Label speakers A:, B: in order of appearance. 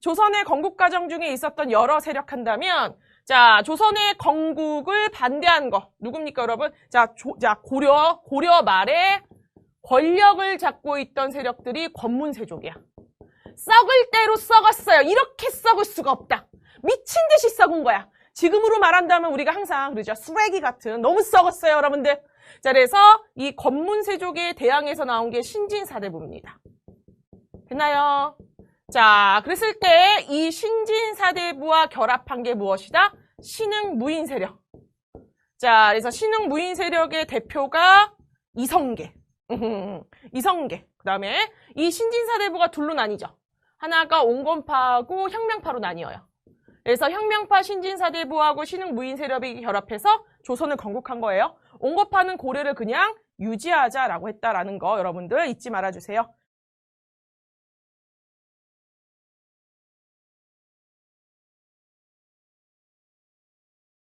A: 조선의 건국 과정 중에 있었던 여러 세력 한다면 자, 조선의 건국을 반대한 거 누굽니까, 여러분? 자, 조- 자, 고려 고려 말에 권력을 잡고 있던 세력들이 권문세족이야. 썩을 대로 썩었어요. 이렇게 썩을 수가 없다. 미친 듯이 썩은 거야. 지금으로 말한다면 우리가 항상 그러죠. 쓰레기 같은 너무 썩었어요, 여러분들. 자, 그래서 이 권문세족의 대항에서 나온 게 신진사대부입니다. 됐나요? 자, 그랬을 때 이 신진사대부와 결합한 게 무엇이다? 신흥 무인 세력. 자, 그래서 신흥 무인 세력의 대표가 이성계. 이성계. 그 다음에 이 신진사대부가 둘로 나뉘죠. 하나가 온건파하고 혁명파로 나뉘어요. 그래서 혁명파 신진사대부하고 신흥 무인 세력이 결합해서 조선을 건국한 거예요. 온건파는 고려를 그냥 유지하자라고 했다라는 거 여러분들 잊지 말아주세요.